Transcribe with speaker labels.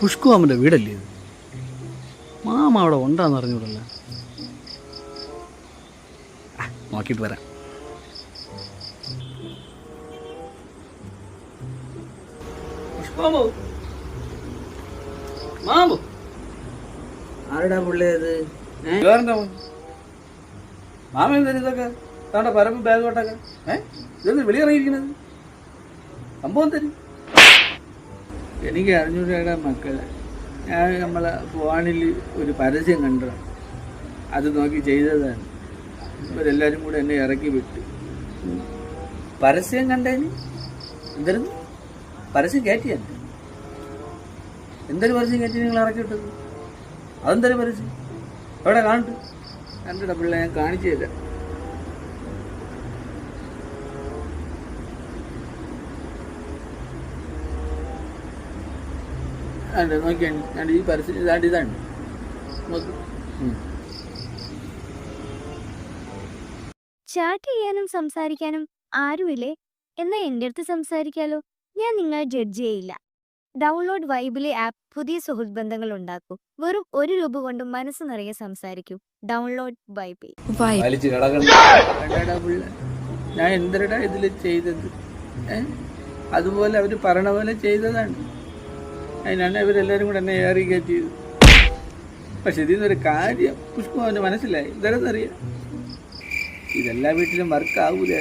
Speaker 1: പുഷ്കുമാമന്റെ വീടല്ലേ ഇത്? മാമ അവിടെ ഉണ്ടാന്ന് അറിഞ്ഞൂടല്ല? നോക്കിട്ട് നോക്കിയിട്ട് വരാം. മാമോ?
Speaker 2: ആരുടാ
Speaker 1: ഇതൊക്കെ? താണ്ട പരമ്പ് ബാഗോട്ടൊക്കെ കൊട്ടൊക്കെ ഏ? ഇതൊന്ന് വെളിയിറങ്ങിയിരിക്കുന്നത്? സംഭവം തരും
Speaker 2: എനിക്ക് അറിഞ്ഞൂടാ മക്കളെ. ഞാൻ നമ്മൾ ഫോണിൽ ഒരു പരസ്യം കണ്ടു അത് നോക്കി ചെയ്തതാണ്. ഇവരെല്ലാവരും കൂടെ എന്നെ ഇറക്കി വിട്ടു.
Speaker 1: പരസ്യം കണ്ടതിന് എന്തായിരുന്നു പരസ്യം കയറ്റിയാണ് എന്തൊരു പരസ്യം കയറ്റി നിങ്ങൾ ഇറക്കി വിട്ടത്? അതെന്തൊരു പരസ്യം? എവിടെ കാണിട്ടു
Speaker 2: കണ്ടടാ പിള്ളേ ഞാൻ കാണിച്ചു തരാം. അതെ നോക്കിയാണ് ഞാൻ ഈ പരസ്യം ഇതാണ്ട് ഇതാണ്.
Speaker 3: ചാറ്റ് ചെയ്യാനും സംസാരിക്കാനും ആരുമില്ലേ? എന്നാ എന്റെ അടുത്ത് സംസാരിക്കാലോ. ഞാൻ നിങ്ങളെ ജഡ്ജ് ചെയ്യില്ല. ഡൗൺലോഡ് വൈബിലെ ആപ്പ് പുതിയ സുഹൃത്ത് ബന്ധങ്ങൾ ഉണ്ടാക്കൂ. വെറും ഒരു രൂപ കൊണ്ട് മനസ്സ് നിറയെ സംസാരിക്കൂ. ഡൗൺലോഡ് വൈബിൽ
Speaker 2: ഞാൻ എന്തരടാ ഇതിൽ ചെയ്തത്? അതുപോലെ അവർ പറഞ്ഞ പോലെ ചെയ്തതാണ്. അതിനാണ് ഇവരെല്ലാവരും കൂടെ എന്നെ ഏറി കയറ്റിയത് പക്ഷെ ഇതിൽ നിന്നൊരു കാര്യം പുഷ്പം അവന്റെ മനസ്സിലായി. ഇതെന്നറിയാം ഇതെല്ലാ വീട്ടിലും വർക്ക് ആവൂല